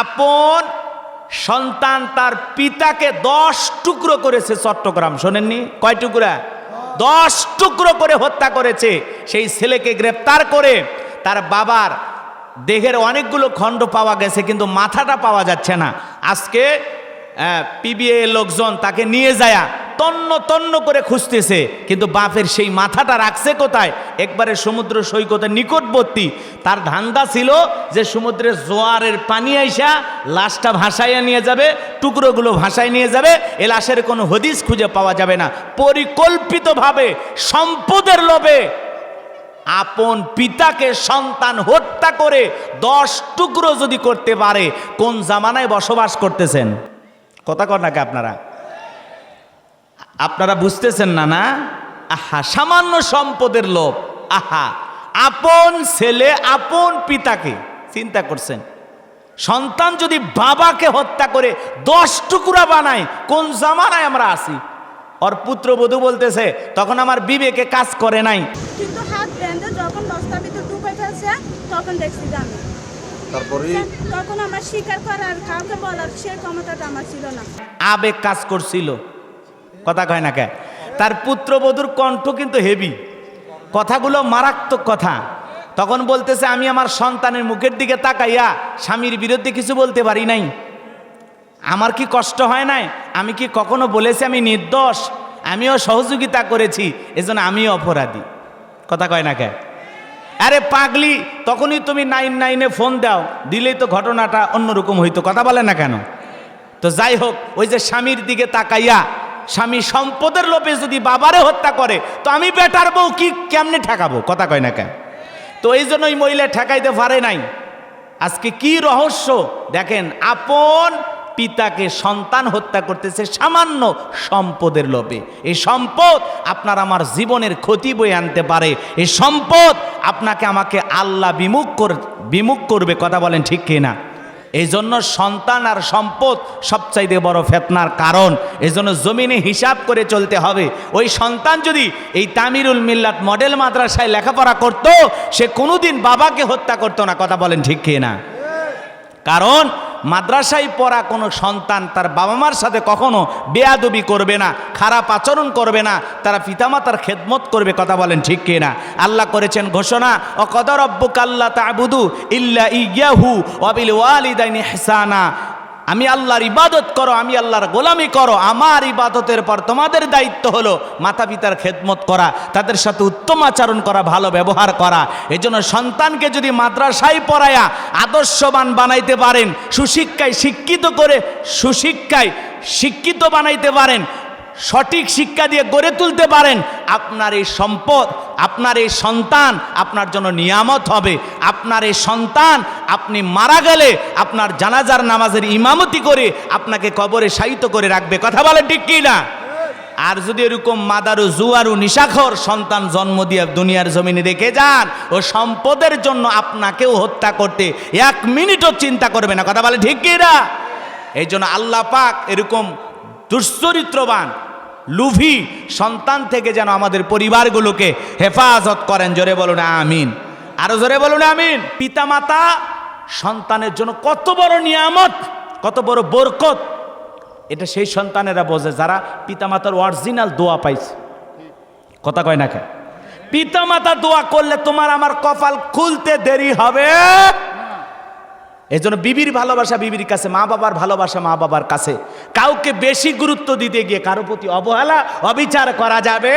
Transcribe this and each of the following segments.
আপন সন্তান তার পিতাকে দশ টুকরো করেছে চট্টগ্রাম, শোনেননি? কয় টুকরা? দশ টুকরো করে হত্যা করেছে। সেই ছেলেকে গ্রেপ্তার করে তার বাবার দেহের অনেকগুলো খণ্ড পাওয়া গেছে, কিন্তু মাথাটা পাওয়া যাচ্ছে না। আজকে পিবিএ লোকজন তাকে নিয়ে যায়। তন্ন তন্ন করে খুঁজতেছে, কিন্তু বাপের সেই মাথাটা রাখছে কোথায়? একবারে সমুদ্র সৈকতের নিকটবর্তী। তার ধান্দা ছিল যে সমুদ্রের জোয়ারের পানি আইসা লাশটা ভাসাইয়া নিয়ে যাবে, টুকরোগুলো ভাসায় নিয়ে যাবে, এ লাশের কোনো হদিস খুঁজে পাওয়া যাবে না। পরিকল্পিতভাবে সম্পদের লোভে আপন পিতাকে সন্তান হত্যা করে দশ টুকরো যদি করতে পারে, কোন জামানায় বসবাস করতেছেন? কথা কর নাকি আপনারা? আপনারা বুঝতেছেন না না? আহা সামান্য সম্পদের লোভ। আহা আপন ছেলে আপন পিতাকে চিন্তা করছেন। সন্তান যদি বাবাকে হত্যা করে দশ টুকরা বানায় কোন জামানায় আমরা আসি ওর পুত্রবধূ বলতেছে তখন আমার বিবেকে কাজ করে নাই। কিন্তু হাত বেঁধে যখন ভিতর ফেলছে তখন দেখছি যে আমি। তারপরে? তখন আমার স্বীকার করার কাউকে বলার সে ক্ষমতাটা আমার ছিল না। আবেগ কাজ করছিল। কথা কয় না কে? তার পুত্রবধূর কণ্ঠ কিন্তু হেভি কথাগুলো মারাত্মক কথা। তখন বলতেছে, আমি আমার সন্তানের মুখের দিকে তাকাইয়া স্বামীর বিরুদ্ধে কিছু বলতে পারি নাই। আমার কি কষ্ট হয় নাই? আমি কি কখনো বলেছি আমি নির্দোষ? আমিও সহযোগিতা করেছি। এজন্য আমিও অপরাধী। কথা কয় না কে? আরে পাগলি, তখনই তুমি নাইন নাইনে ফোন দাও। দিলেই তো ঘটনাটা অন্যরকম হইতো। কথা বলে না কেন? তো যাই হোক, ওই যে স্বামীর দিকে তাকাইয়া স্বামী সম্পদের লোভে যদি বাবারে হত্যা করে, তো আমি বেটার বউ কি কেমনে ঠেকাবো? কথা কয় না কেন? তো এই জন্য ওই মহিলা ঠেকাইতে পারে নাই। আজকে কি রহস্য? দেখেন, আপন পিতাকে সন্তান হত্যা করতেছে সামান্য সম্পদের লোভে। এই সম্পদ আপনার আমার জীবনের ক্ষতি বয়ে আনতে পারে। এই সম্পদ আপনাকে আমাকে আল্লাহ বিমুখ কর বিমুখ করবে, কথা বলেন ঠিক কিনা? এই জন্য সন্তান আর সম্পদ সবচাইতে বড় ফেতনার কারণ। এই জন্য জমিনে হিসাব করে চলতে হবে। ওই সন্তান যদি এই তামিরুল মিল্লাত মডেল মাদ্রাসায় লেখাপড়া করত, সে কোনোদিন বাবাকে হত্যা করতো না। কথা বলেন ঠিক কিনা? কারণ মাদ্রাসায় পড়া কোনো সন্তান তার বাবা মার সাথে কখনো বেয়াদবি করবে না, খারাপ আচরণ করবে না, তারা পিতামাতার খেদমত করবে কথা বলেন ঠিক কিনা? আল্লাহ করেছেন ঘোষণা ও কদর আল্লাহ তাবুদু ইল্লা ইয়াহু অবিল ওয়ালিদাইনি হেসানা আমি আল্লাহর ইবাদত করো, আমি আল্লাহর গোলামি করো, আমার ইবাদতের পর তোমাদের দায়িত্ব হলো মাতা পিতার খেদমত করা, তাদের সাথে উত্তম আচরণ করা, ভালো ব্যবহার করা। এজন্য সন্তানকে যদি মাদ্রাসায় পড়ায়া আদর্শবান বানাইতে পারেন, সুশিক্ষায় শিক্ষিত করে সুশিক্ষায় শিক্ষিত বানাইতে পারেন সঠিক শিক্ষা দিয়ে গড়ে তুলতে পারেন, আপনার এই সম্পদ, আপনার এই সন্তান আপনার জন্য নিয়ামত হবে। আপনার এই সন্তান আপনি মারা গেলে আপনার জানাজার নামাজের ইমামতি করে আপনাকে কবরে শায়িত করে রাখবে। কথা বলে ঠিক কি না? আর যদি এরকম মাদারু জুয়ারু নিশাখর সন্তান জন্ম দিয়ে দুনিয়ার জমিনে রেখে যান, ও সম্পদের জন্য আপনাকেও হত্যা করতে এক মিনিটও চিন্তা করবে না। কথা বলে ঠিক কি না? এই জন্য আল্লাহ পাক এরকম দুশ্চরিত্রবান, লুভি সন্তান থেকে যেন আমাদের পরিবারগুলোকে হেফাজত করেন। জোরে বলুন, আমিন। আরও জোরে বলুন, আমিন। পিতামাতা সন্তানের জন্য কত বড় নিয়ামত, কত বড় বরকত। এটা সেই সন্তানেরা বোঝে যারা পিতামাতার অরিজিনাল দোয়া পাইছে। কথা কয় না কেন? পিতামাতা দোয়া করলে তোমার আমার কপাল খুলতে দেরি হবে। এই জন্য বিবির ভালোবাসা বিবির কাছে, মা বাবার ভালোবাসা মা বাবার কাছে। কাউকে বেশি গুরুত্ব দিতে গিয়ে কারও প্রতি অবহেলা, অবিচার করা যাবে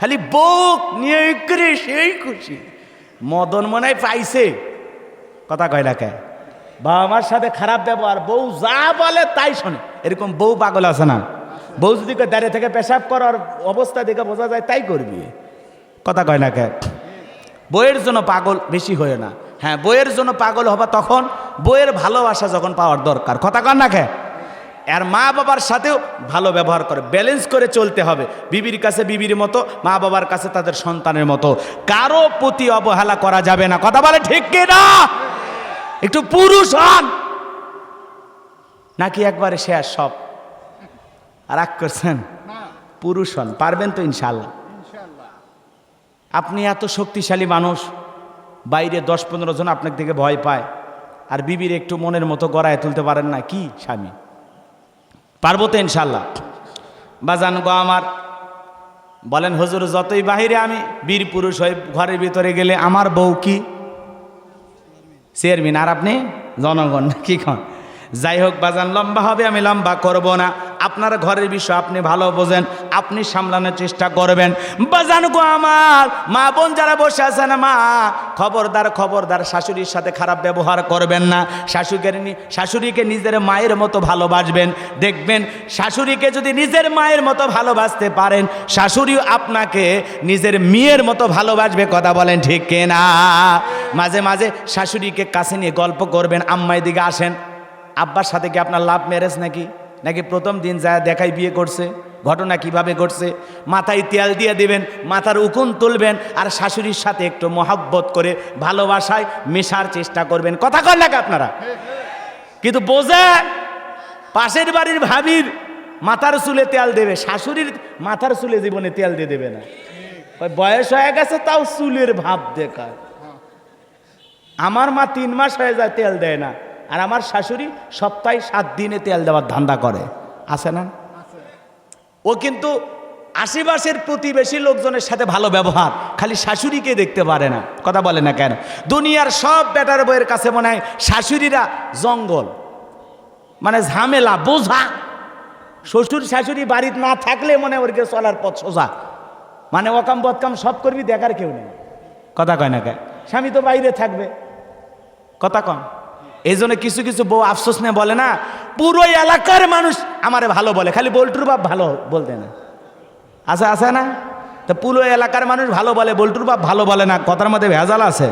খালি বুক নিয়ে করে সেই খুশি। মদন মনে পাইছে। কথা কয় না কে? বাবা মার সাথে খারাপ ব্যবহার, বউ যা বলে তাই শোনে। এরকম বউ পাগল আছে না? বউ যদি দাঁড়িয়ে থেকে পেশাব করার অবস্থা দেখে বোঝা যায় তাই করবি। কথা কয় না কে? বইয়ের জন্য পাগল বেশি হয় না। হ্যাঁ বইয়ের জন্য পাগল হবা তখন বইয়ের ভালোবাসা যখন পাওয়ার দরকার। কথা কন না খে। আর মা বাবার সাথেও ভালো ব্যবহার করে ব্যালেন্স করে চলতে হবে। বিবির কাছে বিবির মতো মা বাবার কাছে তাদের সন্তানের মতো। কারও প্রতি অবহেলা করা যাবে না। কথা বলে ঠিক কি না? একটু পুরুষ হন। নাকি একবারে শেষ সব? আর রাগ করছেন? পুরুষ হন। পারবেন তো ইনশাল্লাহ। আপনি এত শক্তিশালী মানুষ। বাইরে দশ পনেরো জন আপনার থেকে ভয় পায়। আর বিবির একটু মনের মতো গড়ায় তুলতে পারেন না। কি স্বামী? পারব তো ইনশাল্লাহ। বাজান গো আমার, বলেন, হুজুর, যতই বাহিরে আমি, বীর পুরুষ হয়ে ঘরের ভিতরে গেলে আমার বউ কি? চেয়ারম্যান, আর আপনি? জনগণ, কি কন? যাই হোক, বাজান, লম্বা হবে, আমি লম্বা করব না। আপনার ঘরের বিষয় আপনি ভালো বোঝেন, আপনি সামলানোর চেষ্টা করবেন। বাজান গো আমার, মা বোন যারা বসে আছেন, মা, খবরদার খবরদার, শাশুড়ির সাথে খারাপ ব্যবহার করবেন না। শাশুকে শাশুড়িকে নিজের মায়ের মতো ভালোবাসবেন। দেখবেন, শাশুড়িকে যদি নিজের মায়ের মতো ভালোবাসতে পারেন, শাশুড়িও আপনাকে নিজের মেয়ের মতো ভালোবাসবে, কথা বলেন ঠিক কিনা? মাঝে মাঝে শাশুড়িকে কাছে নিয়ে গল্প করবেন আম্মাই দিকে আসেন, আব্বার সাথে কি আপনার লাভ ম্যারেজ নাকি? নাকি প্রথম দিন যা দেখাই বিয়ে করছে? ঘটনা কীভাবে ঘটছে? মাথায় তেল দিয়ে দিবেন, মাথার উকুন তুলবেন আর শাশুড়ির সাথে একটু মহাব্বত করে ভালোবাসায় মেশার চেষ্টা করবেন। কথা কর নাকি আপনারা? কিন্তু বোঝে, পাশের বাড়ির ভাবির মাথার চুলে তেল দেবে, শাশুড়ির মাথার চুলে জীবনে তেল দিয়ে দেবে না। বয়স হয়ে গেছে, তাও চুলের ভাব দেখায়। আমার মা তিন মাস হয়ে যায় তেল দেয় না। আর আমার শাশুড়ি সপ্তাহে সাত দিনে তেল দেওয়ার ধান্দা করে। আছে না? ও কিন্তু আশেপাশের প্রতিবেশী লোকজনের সাথে ভালো ব্যবহার, খালি শাশুড়িকে দেখতে পারে না। কথা বলে না কেন? দুনিয়ার সব বেটার বইয়ের কাছে মনে হয় শাশুড়িরা জঙ্গল। মানে ঝামেলা, বোঝা। শ্বশুর শাশুড়ি বাড়িতে না থাকলে মনে ওরকে চলার পথ সোজা। মানে ওকাম বদকাম সব করবি, দেখার কেউ নেই। কথা কয় না কে স্বামী তো বাইরে থাকবে। কথা কম এই জন্য কিছু কিছু বউ আফসোস নিয়ে বলে না, পুরো এলাকার মানুষ আমারে ভালো বলে। খালি বল্টুর বাপ ভালো বলতে না। আছে আছে না? তো পুরো এলাকার মানুষ ভালো বলে, বল্টুর বাপ ভালো বলে না, কথার মধ্যে ভেজাল আছে।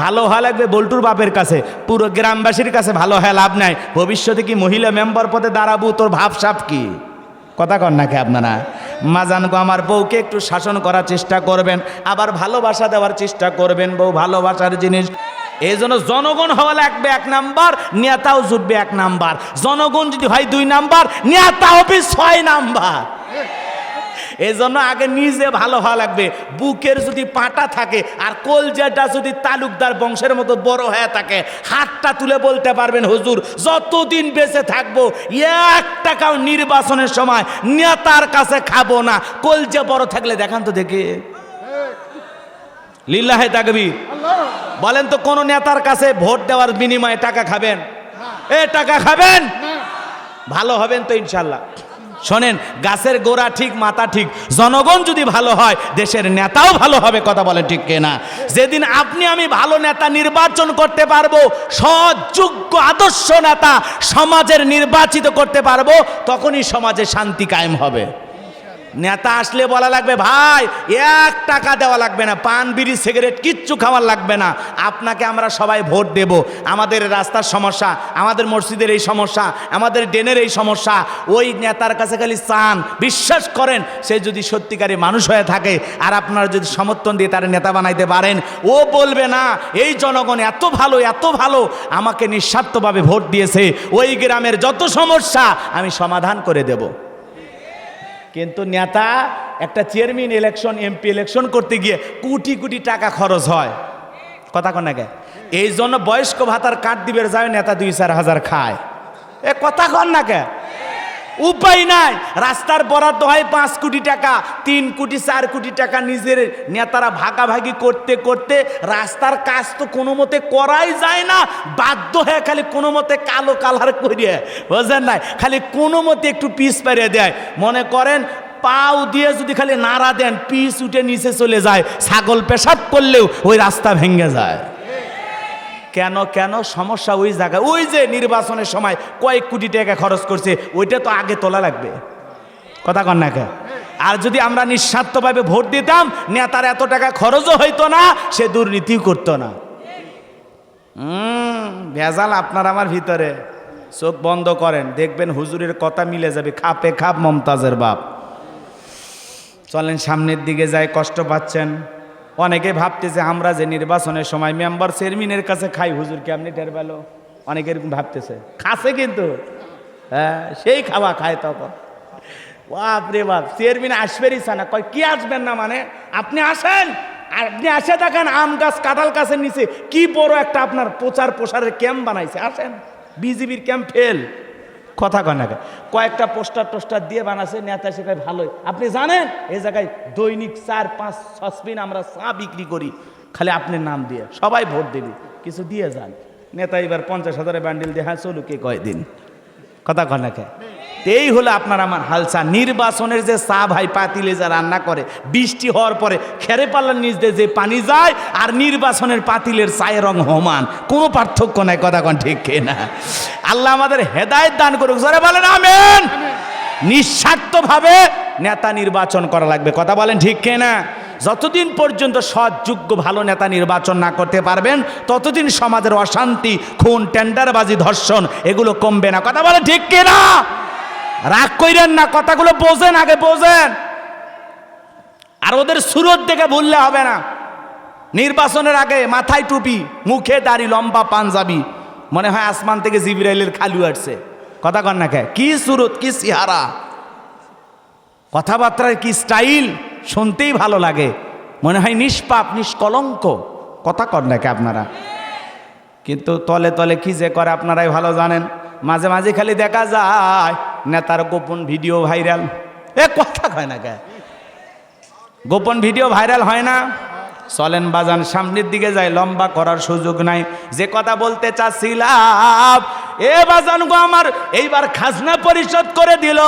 ভালো হওয়া লাগবে বল্টুর বাপের কাছে। পুরো গ্রামবাসীর কাছে ভালো হয় লাভ নাই। ভবিষ্যতে কি মহিলা মেম্বার পদে দাঁড়াবো? তোর ভাবসাপ কি? কথা কন নাকি আপনারা? মাজানগো আমার বউকে একটু শাসন করার চেষ্টা করবেন, আবার ভালোবাসা দেওয়ার চেষ্টা করবেন, বউ ভালোবাসার জিনিস। এই জন্য জনগণ হওয়া লাগবে এক নাম্বার, নেতাও জুটবে এক নাম্বার। জনগণ যদি হয় দুই নাম্বার, নেতা হবে ছয় নাম্বার। এই জন্য আগে নিজে ভালো হওয়া লাগবে। বুকের যদি পাটা থাকে আর কলজাটা যদি তালুকদার বংশের মতো বড় হয়ে থাকে, হাতটা তুলে বলতে পারবেন, হুজুর, যতদিন বেঁচে থাকব, এক টাকাও নির্বাচনের সময় নেতার কাছে খাব না। কলজা বড় থাকলে দেখান তো দেখে। লিল্লাহে তাকবীর। বলেন তো কোন নেতার কাছে ভোট দেওয়ার বিনিময়ে টাকা খাবেন? এ টাকা খাবেন? ভালো হবেন তো ইনশাল্লাহ শোনেন গাছের গোড়া ঠিক মাথা ঠিক। জনগণ যদি ভালো হয় দেশের নেতাও ভালো হবে কথা বলেন ঠিক কেনা। যেদিন আপনি আমি ভালো নেতা নির্বাচন করতে পারব সযোগ্য আদর্শ নেতা সমাজের নির্বাচিত করতে পারব তখনই সমাজে শান্তি কায়েম হবে। নেতা আসলে বলা লাগবে, ভাই, এক টাকা দেওয়া লাগবে না, পান, বিড়ি, সিগারেট, কিচ্ছু খাওয়ার লাগবে না। আপনাকে আমরা সবাই ভোট দেব। আমাদের রাস্তার সমস্যা, আমাদের মসজিদের এই সমস্যা, আমাদের ড্রেনের এই সমস্যা, ওই নেতার কাছে খালি চান। বিশ্বাস করেন, সে যদি সত্যিকারী মানুষ হয়ে থাকে, আর আপনারা যদি সমর্থন দিয়ে তার নেতা বানাইতে পারেন, ও বলবে না, এই জনগণ এত ভালো এত ভালো, আমাকে নিঃস্বার্থভাবে ভোট দিয়েছে, ওই গ্রামের যত সমস্যা, আমি সমাধান করে দেবো। কিন্তু নেতা একটা চেয়ারম্যান ইলেকশন এমপি ইলেকশন করতে গিয়ে কোটি কোটি টাকা খরচ হয়। কথা কন এই জন্য বয়স্ক ভাতার কাঠ দিবের যায় নেতা দুই চার হাজার খায়। এ কথা কন না কে? উপায় নাই। রাস্তার বরাদ্দ হয় পাঁচ কোটি টাকা, তিন কোটি, চার কোটি টাকা নিজের নেতারা ভাগাভাগি করতে করতে রাস্তার কাজ তো কোনো মতে করাই যায় না, বাধ্য হয়ে খালি কোনো মতে কালো কালার করিয়ে, বুঝলেন নাই? খালি কোনো মতে একটু পিস পারিয়ে দেয়। মনে করেন, পাও দিয়ে যদি খালি নাড়া দেন, পিস উঠে নিচে চলে যায়, ছাগল পেশাব করলেও ওই রাস্তা ভেঙে যায়। কেন কেন? সমস্যা ওই জায়গায়। ওই যে নির্বাচনের সময় কয়েক কোটি টাকা খরচ করছে, ওইটা তো আগে তোলা লাগবে। কথা কন না? আর যদি আমরা নিঃস্বার্থভাবে ভোট দিতাম, নেতার এত টাকা খরচও হইতো না, সে দুর্নীতিও করতো না। ভেজাল আপনার আমার ভিতরে। চোখ বন্ধ করেন, দেখবেন হুজুরের কথা মিলে যাবে, খাপে খাপ মমতাজের বাপ। চলেন সামনের দিকে যায় কষ্ট পাচ্ছেন। অনেকে ভাবতেছে, আমরা যে নির্বাচনের সময় মেম্বার চেয়ারম্যানের কাছে খাই, হুজুর কি আপনি টের পেল? অনেকে এরকম ভাবতেছে, খাসে কিন্তু। হ্যাঁ সেই খাওয়া খায় তখন। বাপ রে বাপ, চেয়ারম্যান আসবেরই না, কয়, কি আসবেন না মানে? আপনি আসেন, আপনি আসে দেখেন আম গাছ, কাঁঠাল গাছের নিচে। কি বড় একটা আপনার প্রচার প্রসারের ক্যাম্প বানাইছে, আসেন। বিজিবির ক্যাম্প ফেল। কথা কনাকে কয়েকটা পোস্টার টোস্টার দিয়ে বানাচ্ছে নেতা সেখানে ভালোই। আপনি জানেন? এই জায়গায় দৈনিক চার, পাঁচ সসপিন আমরা চা বিক্রি করি। খালি আপনি নাম দিয়ে, সবাই ভোট দিবি। কিছু দিয়ে যান। নেতা এবার পঞ্চাশ হাজারের ব্যান্ডেল দিয়ে হ্যাঁ চলুক কয়দিন? কথা কনাকে এই হলো আপনার আমার হালসা। নির্বাচনের যে চা ভাই পাতিলে যা রান্না করে, বৃষ্টি হওয়ার পরে খেরে পাল্লার নিচ দিয়ে যে পানি যায়, আর নির্বাচনের পাতিলের চায়ের রং হমান কোনো পার্থক্য নাই, কথা কন ঠিক না আল্লাহ আমাদের হেদায়েত দান করুক, জোরে বলেন আমেন। নিঃস্বার্থভাবে নেতা নির্বাচন করা লাগবে, কথা বলেন ঠিক কে না যতদিন পর্যন্ত সৎ যোগ্য ভালো নেতা নির্বাচন না করতে পারবেন, ততদিন সমাজের অশান্তি, খুন, টেন্ডারবাজি, ধর্ষণ, এগুলো কমবে না, কথা বলেন ঠিক কে না রাগ কইরেন না, কথাগুলো বোঝেন, আগে বোঝেন। আর ওদের সুরত দেখে ভুললে হবে না। নির্বাচনের আগে মাথায় টুপি, মুখে দাড়ি, লম্বা পাঞ্জাবি। মনে হয় আসমান থেকে জিবরাইলের খালু আসছে। কথা কন না কে? সুরত, কি সিহারা? কথাবার্তার কি স্টাইল? শুনতেই ভালো লাগে। মনে হয় নিষ্পাপ, নিষ্কলঙ্ক। কথা কর নাকি আপনারা? কিন্তু তলে তলে কি যে করে আপনারাই ভালো জানেন। মাঝে মাঝে খালি দেখা যায়। নেতার গোপন ভিডিও ভাইরাল। এ, কথা হয় না কে গোপন ভিডিও ভাইরাল হয় না। চলেন বাজান, সামনের দিকে যায় লম্বা করার সুযোগ নাই। যে কথা বলতে চাচ্ছিলাম এ বাজান গো আমার, এইবার খাজনা পরিশোধ করে দিল।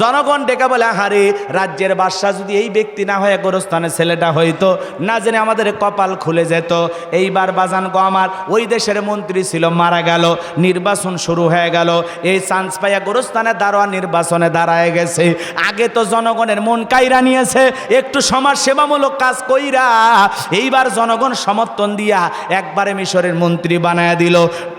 জনগণ ডেকে বলে হারে রাজ্যের বাদশাহ যদি এই ব্যক্তি না হয়ে গোরস্থানের ছেলেটা হইতো, না জেনে আমাদের কপাল খুলে যেত। এইবার বাজান গো আমার, ওই দেশের মন্ত্রী ছিল, মারা গেল, নির্বাচন শুরু হয়ে গেল। এই চান্স পাইয়া গোরস্থানে দাঁড়োয়া, নির্বাচনে দাঁড়ায় গেছে। আগে তো জনগণের মন কাইরা নিয়েছে, একটু সমাজ সেবামূলক কাজ কইরা, এইবার জনগণ সমর্থন দিয়া একবারে মিশরের মন্ত্রী বানায় দিল।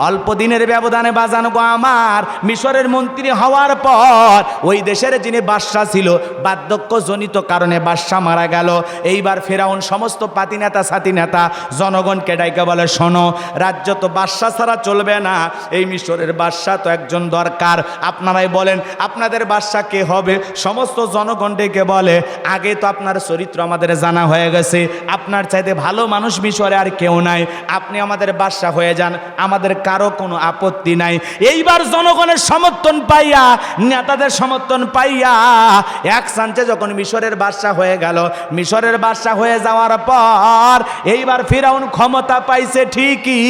অল্প দিনের ব্যবধানে বাজান গো আমার, মিশরের মন্ত্রী হওয়ার পর ওই দেশের যিনি বাদশাহ ছিল বার্ধক্য জনিত কারণে বাদশাহ মারা গেল। এইবার ফেরাউন সমস্ত পাতি নেতা সাথী নেতা, জনগণকে ডাইকে বলে, শোনো, রাজ্য তো বাদশাহ ছাড়া চলবে না। এই মিশরের বাদশাহ তো একজন দরকার। আপনারাই বলেন, আপনাদের বাদশাহ কে হবে? সমস্ত জনগণ ডেকে বলে, আগে তো আপনার চরিত্র আমাদের জানা হয়ে গেছে। আপনার চাইতে ভালো মানুষ মিশরে আর কেউ নাই। আপনি আমাদের বাদশাহ হয়ে যান। আমাদের কারও কোনো আপত্তি নাই। এইবার জনগণের সমর্থন পাইয়া, নেতাদের সমর্থন পাইয়া, এক সাঞ্চে যখন মিশরের বাদশাহ হয়ে গেল, মিশরের বাদশাহ হয়ে যাওয়ার পর এইবার ফিরাউন ক্ষমতা পাইছে ঠিকই।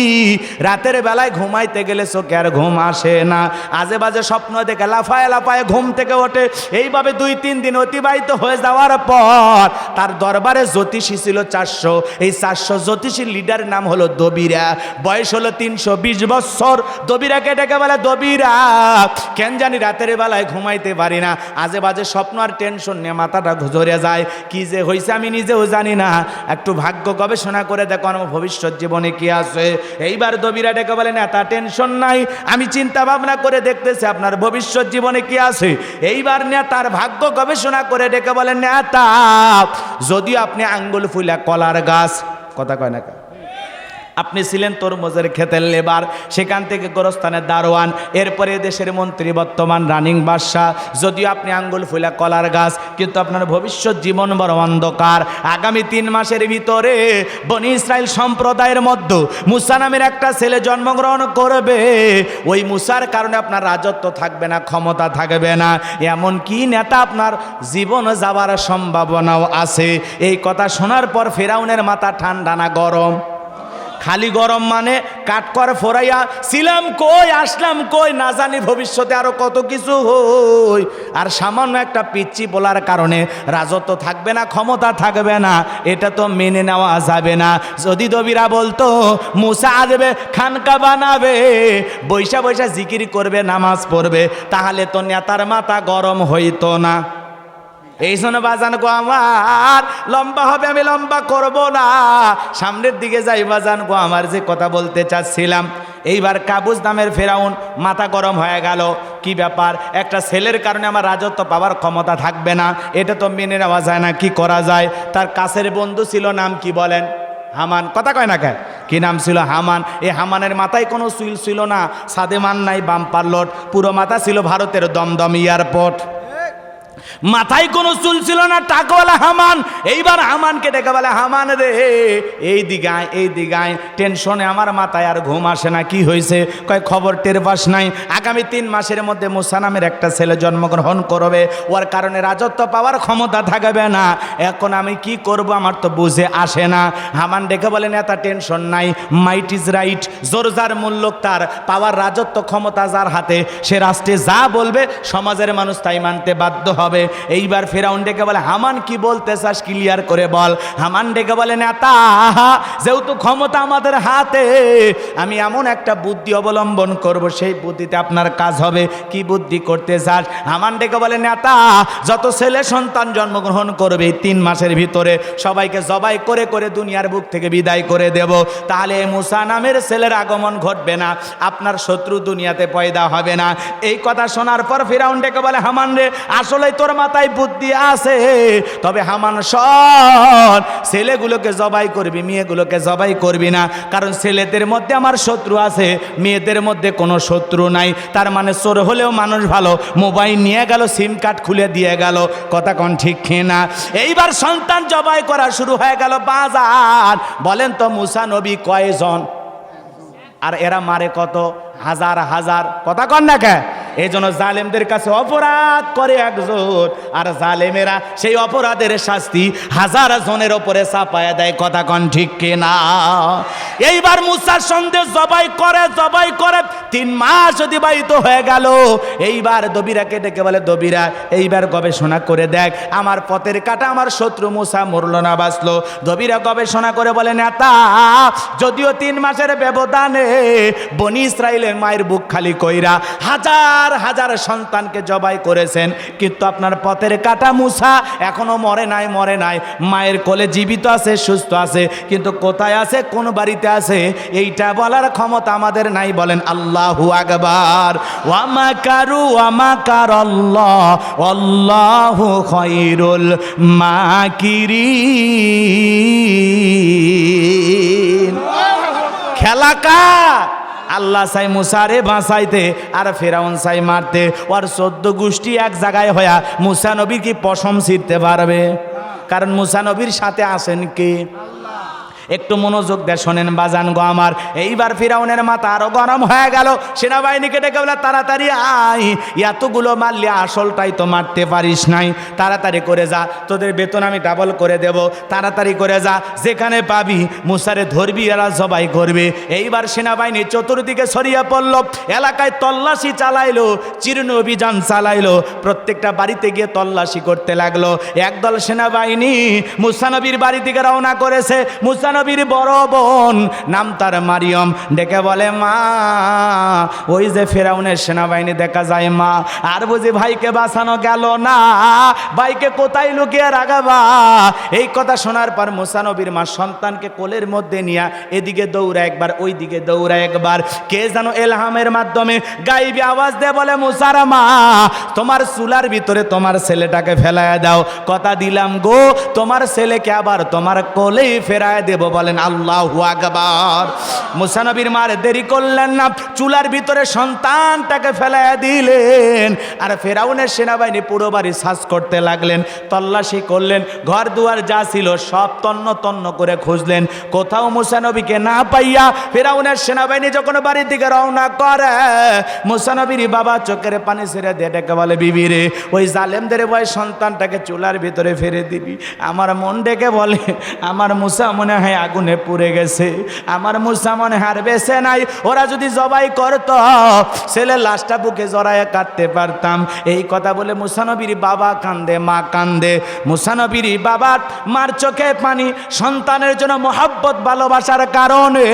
রাতের বেলায় ঘুমাইতে গেলে চোখে আর ঘুম আসে না। আজে বাজে স্বপ্ন দেখে লাফায় লাফায় ঘুম থেকে ওঠে। এইভাবে দুই, তিন দিন অতিবাহিত হয়ে যাওয়ার পর তার দরবারে জ্যোতিষী ছিল চারশো। এই চারশো জ্যোতিষীর লিডার নাম হলো দবিরা। বয়স হলো তিনশো বিশ বছর। দবিরাকে ডেকে ডেকে বলে, দবিরা, কেন জানি রাতের বেলায় ঘুমাইতে পারি না। আজে বাজে স্বপ্ন আর টেনশন নিয়ে মাথাটা ধরে যায়। কি যে হয়েছে আমি নিজেও জানি না। একটু ভাগ্য গবেষণা করে দেখো, আমার ভবিষ্যৎ জীবনে কি আছে। এইবার দবিরা ডেকে বলে, না, তা টেনশন নাই। আমি চিন্তা ভাবনা করে দেখতেছি আপনার ভবিষ্যৎ জীবনে কি আছে। এইবার নেতার ভাগ্য গবেষণা করে ডেকে বলে নেতা যদিও আপনি আঙ্গুল ফুলা কলার গাছ। কথা কয় না? আপনি ছিলেন তরমুজের ক্ষেতের লেবার, সেখান থেকে গোরস্থানের দারোয়ান, এরপরে দেশের মন্ত্রী বর্তমান রানিং বাদশাহ। যদিও আপনি আঙ্গুল ফুলা কলার গাছ, কিন্তু আপনার ভবিষ্যৎ জীবন বড় অন্ধকার। আগামী তিন মাসের ভিতরে বনি ইসরায়েল সম্প্রদায়ের মধ্যে মুসা নামের একটা ছেলে জন্মগ্রহণ করবে। ওই মুসার কারণে আপনার রাজত্ব থাকবে না, ক্ষমতা থাকবে না। এমন কি নেতা আপনার জীবন যাওয়ার সম্ভাবনাও আছে। এই কথা শোনার পর ফেরাউনের মাথা ঠান্ডা না গরম। খালি গরম মানে কাঠকর ফোরাইয়া, ছিলাম কই, আসলাম কই, না জানি ভবিষ্যতে আরও কত কিছু হই। আর সামান্য একটা পিচ্ছি বলার কারণে রাজত্ব থাকবে না, ক্ষমতা থাকবে না, এটা তো মেনে নেওয়া যাবে না। যদি দবিরা বলতো, মুসা আসবে, খানকা বানাবে, বৈশা বৈশা জিকির করবে, নামাজ পড়বে, তাহলে তো নেতার মাথা গরম হইতো না। এই জন্য বাজান গো আমার, লম্বা হবে আমি লম্বা করব না। সামনের দিকে যাই বাজান গো আমার, যে কথা বলতে চাচ্ছিলাম। এইবার কাবুজ নামের ফেরাউন, মাথা গরম হয়ে গেল। কি ব্যাপার? একটা ছেলের কারণে আমার রাজত্ব পাওয়ার ক্ষমতা থাকবে না। এটা তো মেনে নেওয়া যায় না, কি করা যায়? তার কাছের বন্ধু ছিল নাম কি বলেন? হামান। কথা কয় না কে? কি নাম ছিল? হামান। এই হামানের মাথায় কোনো সুইল ছিল না। সাদেমান নাই, বাম্পার লোড পুরো মাথা ছিল ভারতের দমদম এয়ারপোর্ট। মাথায় কোনো চুল ছিল না, টাকওয়ালা হামান। এইবার হামানকে ডেকে বলে, হামান রে, এই দিগায় এই দিগায়, টেনশনে আমার মাথায় আর ঘুম আসে না, কি হয়েছে? কয়, খবর টের পাস নাই। আগামী তিন মাসের মধ্যে মুসা নামের একটা ছেলে জন্মগ্রহণ করবে। ওর কারণে রাজত্ব পাওয়ার ক্ষমতা থাকবে না। এখন আমি কি করব আমার তো বুঝে আসে না। হামান ডেকে বলেন এত টেনশন নাই। Might is right. জোর যার মূল্য তার, পাওয়ার রাজত্ব ক্ষমতা যার হাতে। সে রাষ্ট্রে যা বলবে, সমাজের মানুষ তাই মানতে বাধ্য হবে। এইবার ফেরাউন ডেকে বলে, হামান, কি বলতে চাস ক্লিয়ার করে বল। হামান ডেকে বলে, নেতা যেহেতু ক্ষমতা আমাদের হাতে, আমি এমন একটা বুদ্ধি অবলম্বন করব, সেই বুদ্ধিতে আপনার কাজ হবে। কি বুদ্ধি করতে চাস হামান ডেকে বলে, নেতা, যত ছেলে সন্তান জন্মগ্রহণ করবে তিন মাসের ভিতরে, সবাইকে জবাই করে করে দুনিয়ার বুক থেকে বিদায় করে দেব। তাহলে মুসা নামের ছেলের আগমন ঘটবে না, আপনার শত্রু দুনিয়াতে পয়দা হবে না। এই কথা শোনার পর ফিরাউন ডেকে বলে, হামান রে আসলে তোর মাথায় বুদ্ধি আছে, তবে হামান সর ছেলেগুলোকে জবাই করবি, মেয়েগুলোকে জবাই করবি না। কারণ ছেলেদের মধ্যে আমার শত্রু আছে, মেয়েদের মধ্যে কোনো শত্রু নাই। তার মানে চোর হলেও মানুষ ভালো। মোবাইল নিয়ে গেল, সিম কার্ড খুলে দিয়ে গেল, কথা কোন ঠিক না এইবার সন্তান জবাই করা শুরু হয়ে গেল বাজার। বলেন তো, মুসা নবী কয়জন? আর এরা মারে কত? হাজার হাজার। কথা কন না কে? এই জন্য জালেমদের কাছে অপরাধ করে একজন আর জালেমেরা সেই অপরাধের শাস্তি হাজার জনের ওপরে চাপায় দেয়, কথা কন ঠিক কিনা? এইবার মুসার সন্দেহ জবাই করে জবাই করে, তিন মাস অতিবাহিত হয়ে গেল। এইবার দবিরাকে ডেকে বলে, দবিরা, এইবার গবেষণা করে দেখ, আমার পথের কাটা আমার শত্রু মুসা মরল না, বাঁচলো। দবিরা গবেষণা করে বলে, নেতা, যদিও তিন মাসের ব্যবধানে বনি ইসরায়েলের মায়ের বুক খালি কইরা হাজার হাজার হাজার সন্তানকে জবাই করেছেন, কিন্তু আপনার পথের কাটা মুসা এখনও মরে নাই মরে নাই। মায়ের কোলে জীবিত আছে, সুস্থ আছে, কিন্তু কোথায় আছে, কোন বাড়িতে আছে, এইটা বলার ক্ষমতা আমাদের নাই, বলেন আল্লাহু আকবার। ওয়ামা কারু, ওয়ামা কার আল্লাহ, আল্লাহু খৈরুল মাকিরিন। খেলা কার? আল্লাহ চাই মুসারে বাঁচাইতে আর ফেরাউন চাই মারতে। ওর চোদ্দ গোষ্ঠী এক জায়গায় হয়া মুসা নবীর কি পশম ছিঁড়তে পারবে? কারণ মুসানবীর সাথে আসেন কে? একটু মনোযোগ দিয়ে শোনেন, বাজান গো আমার। এইবার ফিরাউনের মাথা আরও গরম হয়ে গেল। সেনাবাহিনীকে ডেকে বলে, তাড়াতাড়ি আই এতগুলো মারলে আসলটাই তো মারতে পারিস নাই। তাড়াতাড়ি করে যা, তোদের বেতন আমি ডাবল করে দেব। তাড়াতাড়ি করে যা, যেখানে পাবি মুসারে ধরবি, এরা সবাই করবে। এইবার সেনাবাহিনী চতুর্দিকে সরিয়ে পড়ল, এলাকায় তল্লাশি চালাইলো চিরুন অভিযান চালাইলো। প্রত্যেকটা বাড়িতে গিয়ে তল্লাশি করতে লাগল। একদল সেনাবাহিনী মুসানবীর বাড়ি থেকে রওনা করেছে। মুসানবীর বড় বোন, নাম তার মারিয়ম। ডেকে বলে, মা, ওই যে ফেরাউনের সেনাবাহিনী দেখা যায়, মা, আর বুঝি ভাইকে বাঁচানো গেল না? ভাইকে কোথায় লুকিয়ে রাখাবা? এই কথা শোনার পর মুসানবীর মা সন্তানকে কোলের মধ্যে নিয়ে এদিকে দৌড়া একবার ওই দিকে দৌড়া একবার। কে যেন এলহামের মাধ্যমে গাইবি আওয়াজ দে বলে, মুসার মা, তোমার চুলার ভিতরে তোমার ছেলেটাকে ফেলায় দাও। কথা দিলাম গো, তোমার ছেলেকে আবার তোমার কোলেই ফেরায় দেব বলেন, আল্লাহ আকবার। মুসানবীর মার দেরি করলেন না, চুলার ভিতরে সন্তানটাকে ফেলায় দিলেন, আর ফেরাউনের সেনাবাহিনী পুরো বাড়ি সাজ করতে লাগলেন, তল্লাশি করলেন, ঘর দুয়ার যা ছিল সব তন্ন তন্ন করে খুঁজলেন, কোথাও মুসানবীকে না পাইয়া ফেরাউনের সেনাবাহিনী যখন বাড়ির দিকে রওনা করে মুসানবীর বাবা চোখের পানি ছেড়ে দিয়ে ডেকে বলে, বিবি রে, ওই জালেমদের বয় সন্তানটাকে চুলার ভিতরে ফেরে দিবি। আমার মন ডেকে বলে, আমার মুসা মনে হয় আগুনে পুড়ে গেছে। আমার মুসা মনে হয় আর বেছে নাই, ওরা যদি জবাই করতো, ছেলে লাশটা বুকে জড়ায় কাটতে পারতাম। এই কথা বলে মুসানবীর বাবা কান্দে, মা কান্দে। মুসানবীর বাবা মার চোখে পানি, সন্তানের জন্য মহাব্বত, ভালোবাসার কারণে।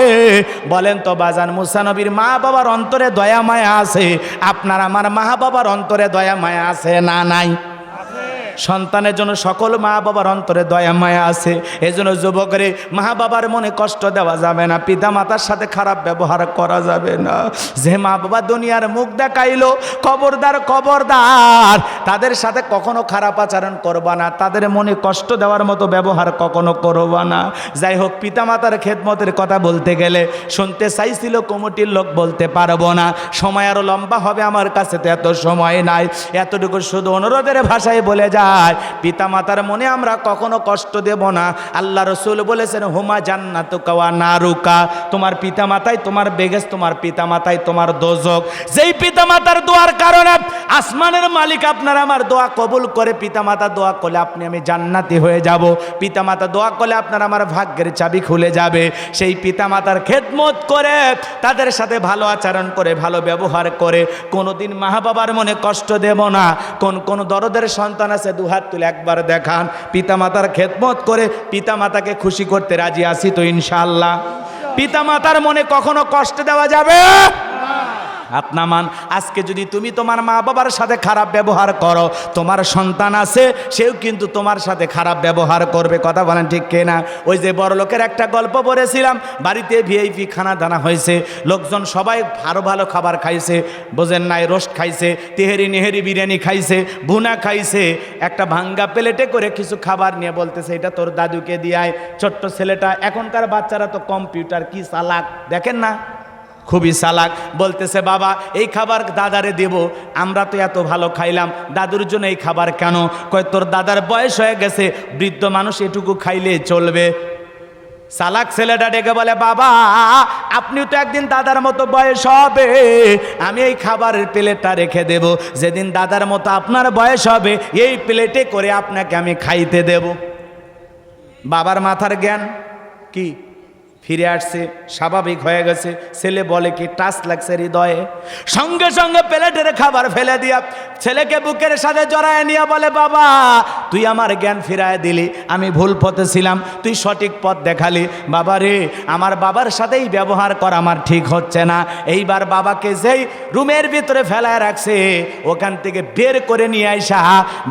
বলেন তো বাজান মুসানবীর মা বাবার অন্তরে দয়া মায়া আছে? আপনার আমার মা বাবার অন্তরে দয়া মায়া আছে না নাই? সন্তানের জন্য সকল মা বাবার অন্তরে দয়া, মায়া আছে। এই জন্য যুবকরে মা বাবার মনে কষ্ট দেওয়া যাবে না পিতা মাতার সাথে খারাপ ব্যবহার করা যাবে না। যে মা বাবা দুনিয়ার মুখ দেখাইলো, কবরদার কবরদার, তাদের সাথে কখনো খারাপ আচরণ করবা না, তাদের মনে কষ্ট দেওয়ার মতো ব্যবহার কখনো করবা না। যাই হোক পিতা মাতার খেদমতের কথা বলতে গেলে শুনতে চাইছিল কমিটির লোক বলতে পারব না। সময় আরও লম্বা হবে আমার কাছে, তো এত সময় নাই। এতটুকু শুধু অনুরোধের ভাষায় বলে যায়। পিতা মাতার মনে আমরা কখনো কষ্ট দেব না। আল্লাহ রসুল বলেছেন, হুমা জান্নাত কাওয়া নারুকা। তোমার পিতা মাতাই তোমার বেগেস তোমার পিতা মাতাই তোমার দোজক। যেই পিতা মাতার দোয়ার কারণে আসমানের মালিক আপনার আমার দোয়া কবুল করে পিতা মাতা দোয়া করলে আপনি, আমি জান্নাতি হয়ে যাব। পিতা মাতা দোয়া করলে আপনার আমার ভাগ্যের চাবি খুলে যাবে। সেই পিতা মাতার খেদমত করে, তাদের সাথে ভালো আচরণ করে, ভালো ব্যবহার করে। কোনোদিন মা বাবার মনে কষ্ট দেব না। কোন কোন দরদের সন্তান আছে, দুহাত তুলে একবার দেখান। পিতা মাতার খেদমত করে পিতা মাতাকে খুশি করতে রাজি আসি তো ইনশাল্লাহ পিতা মাতার মনে কখনো কষ্ট দেওয়া যাবে? আপনামান আজকে যদি তুমি তোমার মা বাবার সাথে খারাপ ব্যবহার করো, তোমার সন্তান আছে, সেও কিন্তু তোমার সাথে খারাপ ব্যবহার করবে, কথা বলেন ঠিক না ওই যে বড় লোকের একটা গল্প পড়েছিলাম, বাড়িতে ভিআইপি খানা দানা হয়েছে, লোকজন সবাই ভালো ভালো খাবার খাইছে, বোঝেন নাই, রোস্ট খাইছে, তেহেরি নেহেরি বিরিয়ানি খাইছে, ভুনা খাইছে, একটা ভাঙ্গা প্লেটে করে কিছু খাবার নিয়ে বলতেছে, এটা তোর দাদুকে দিয়ায় ছোট্ট ছেলেটা, এখনকার বাচ্চারা তো কম্পিউটার, কি চালাক? দেখেন না? খুবই চালাক বলতেছে, বাবা, এই খাবার দাদারে দেব। আমরা তো এত ভালো খাইলাম। দাদুর জন্য এই খাবার কেন? কয়, তোর দাদার বয়স হয়ে গেছে। বৃদ্ধ মানুষ এটুকু খাইলে চলবে। চালাক ছেলেটা ডেকে বলে, বাবা আপনিও তো একদিন দাদার মতো বয়স হবে। আমি এই খাবারের প্লেটটা রেখে দেব। যেদিন দাদার মতো আপনার বয়স হবে, এই প্লেটে করে আপনাকে আমি খাইতে দেব। বাবার মাথার জ্ঞান কি? ফিরে আসছে, স্বাভাবিক হয়ে গেছে। ছেলে বলে কি টাচ লাগছে হৃদয়ে। সঙ্গে সঙ্গে প্লেটের খাবার ফেলে দিয়া ছেলেকে বুকের সাথে জড়ায় নিয়ে বলে, বাবা, তুই আমার জ্ঞান ফিরায় দিলি, আমি ভুল পথে ছিলাম, তুই সঠিক পথ দেখালি। বাবা রে, আমার বাবার সাথেই ব্যবহার করা, আমার ঠিক হচ্ছে না। এইবার বাবাকে যেই রুমের ভিতরে ফেলায় রাখছে, ওখান থেকে বের করে নিয়ে আইসা,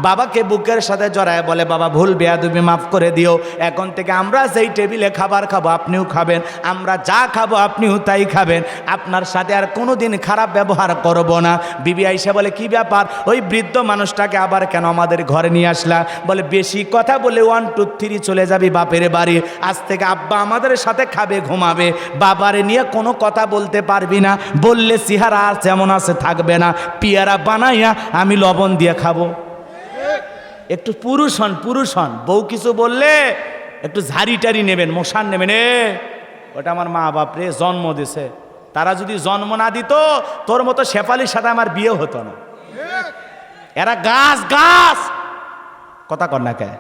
বাবাকে বুকের সাথে জড়ায় বলে, বাবা, ভুল বেয়া বেয়াদুবি মাফ করে দিও। এখন থেকে আমরা যেই টেবিলে খাবার খাব, আপনিও খাবেন। আমরা যা খাব আপনিও তাই খাবেন। আপনার সাথে আর কোনো দিন খারাপ ব্যবহার করব না। বিবি আইসা বলে, কি ব্যাপার? ওই বৃদ্ধ মানুষটাকে আবার কেন আমাদের ঘরে নিয়ে আসলা? বলে, বেশি কথা বলে ওয়ান টু থ্রি চলে যাবি বাপের বাড়ি। আজ থেকে আব্বা আমাদের সাথে খাবে, ঘুমাবে। বাবারে নিয়ে কোনো কথা বলতে পারবি না। বললে চেহারা আর যেমন আছে থাকবে না। পিয়ারা বানাইয়া আমি লবণ দিয়ে খাব। একটু পুরুষ হন পুরুষ হন। বউ কিছু বললে একটু ঝাড়ি টারি নেবেন মশান নেবেন। এ ওটা আমার মা বাপরে জন্ম দিছে। তারা যদি জন্ম না দিত তোর মতো শেফালির সাথে আমার বিয়ে হতো না। এরা গাছ গাছ। কথা কর না কে?